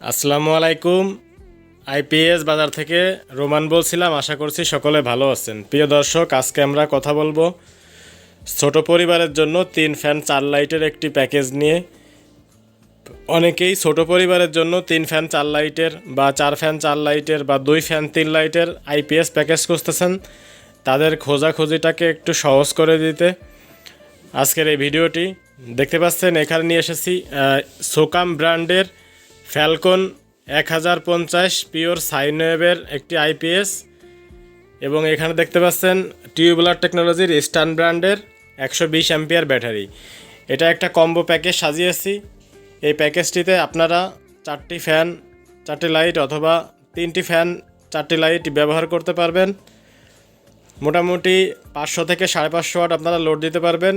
আসসালামু আলাইকুম। আইপিএস বাজার থেকে রোমান বলছিলাম, আশা করছি সকলে ভালো আছেন। প্রিয় দর্শক, আজকে আমরা কথা বলব ছোট পরিবারের জন্য তিন ফ্যান চার লাইটের একটি প্যাকেজ নিয়ে। অনেকেই ছোট পরিবারের জন্য তিন ফ্যান চার লাইটের বা চার ফ্যান চার লাইটের বা দুই ফ্যান তিন লাইটের আইপিএস প্যাকেজ খুঁজতেছেন। তাদের খোঁজাখুঁজিটাকে একটু সহজ করে দিতে। আজকের এই ভিডিওটি দেখতে পাচ্ছেন, এখানে নিয়ে এসেছি সোকাম ব্র্যান্ডের ফ্যালকন এক হাজার পঞ্চাশ পিওর সাইনওয়েভের একটি আইপিএস এবং এখানে দেখতে পাচ্ছেন টিউবুলার টেকনোলজির স্টান ব্র্যান্ডের একশো বিশ অ্যাম্পিয়ার ব্যাটারি। এটা একটা কম্বো প্যাকেজ সাজিয়েছি। এই প্যাকেজটিতে আপনারা চারটি ফ্যান, চারটি লাইট অথবা তিনটি ফ্যান, চারটি লাইট ব্যবহার করতে পারবেন। মোটামুটি পাঁচশো থেকে সাড়ে পাঁচশো ওয়াট আপনারা লোড দিতে পারবেন।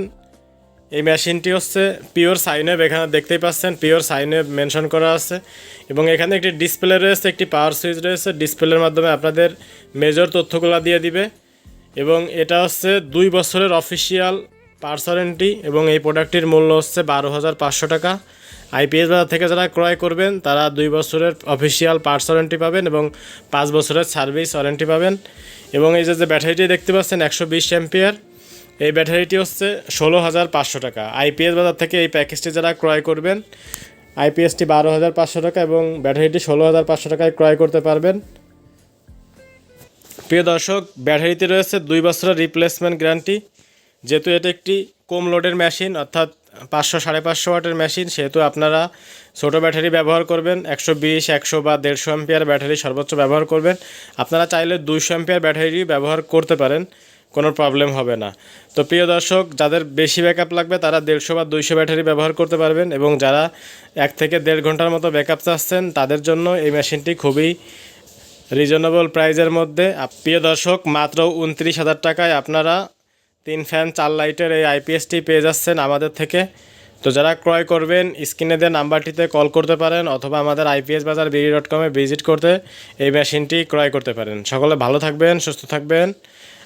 এই মেশিনটি হচ্ছে পিওর সাইনওয়েভ, এখানে দেখতেই পাচ্ছেন পিওর সাইনওয়েভ মেনশন করা আছে। এবং এখানে একটি ডিসপ্লে রয়েছে, একটি পাওয়ার সুইচ রয়েছে, ডিসপ্লের মাধ্যমে আপনাদের মেজর তথ্যগুলো দিয়ে দিবে। এবং এটা হচ্ছে দুই বছরের অফিসিয়াল পার্স ওয়ারেন্টি এবং এই প্রোডাক্টটির মূল্য হচ্ছে বারো হাজার পাঁচশো টাকা। আইপিএস বাজার থেকে যারা ক্রয় করবেন, তারা দুই বছরের অফিসিয়াল পার্স ওয়ারেন্টি পাবেন এবং পাঁচ বছরের সার্ভিস ওয়ারেন্টি পাবেন। এবং এই যে ব্যাটারিটি দেখতে পাচ্ছেন, একশো বিশ অ্যাম্পিয়ার এই ব্যাটারিটি হচ্ছে ষোলো হাজার পাঁচশো টাকা। আইপিএস বাজার থেকে এই প্যাকেজটি যারা ক্রয় করবেন, আইপিএসটি বারো হাজার পাঁচশো টাকা এবং ব্যাটারিটি ষোলো হাজার পাঁচশো টাকায় ক্রয় করতে পারবেন। প্রিয় দর্শক, ব্যাটারিতে রয়েছে দুই বছরের রিপ্লেসমেন্ট গ্যারান্টি যেহেতু এটা একটি কম লোডের মেশিন অর্থাৎ পাঁচশো, সাড়ে পাঁচশো ওয়াটের মেশিন সেহেতু আপনারা ছোটো ব্যাটারি ব্যবহার করবেন, একশো বিশ, একশো বা দেড়শো অ্যাম্পিয়ার ব্যাটারি সর্বোচ্চ ব্যবহার করবেন। আপনারা চাইলে দুইশো অ্যাম্পিয়ার ব্যাটারি ব্যবহার করতে পারেন। কোনো প্রবলেম হবে না। তো প্রিয় দর্শক, যাদের বেশি ব্যাকআপ লাগবে, তারা দেড়শো বা দুইশো ব্যাটারি ব্যবহার করতে পারবেন এবং যারা এক থেকে দেড় ঘণ্টার মতো ব্যাকআপ চাচ্ছেন, তাদের জন্য এই মেশিনটি খুবই রিজনেবল প্রাইজের মধ্যে। প্রিয় দর্শক, মাত্র উনত্রিশ হাজার টাকায় আপনারা তিন ফ্যান চার লাইটের এই আইপিএসটি পেয়ে যাচ্ছেন আমাদের থেকে। তো যারা ক্রয় করবেন, স্ক্রিনে দেওয়া নাম্বারটিতে কল করতে পারেন অথবা আমাদের আইপিএস বাজার বিডি ডট কমে ভিজিট করতে এই মেশিনটি ক্রয় করতে পারেন। সকলে ভালো থাকবেন, সুস্থ থাকবেন।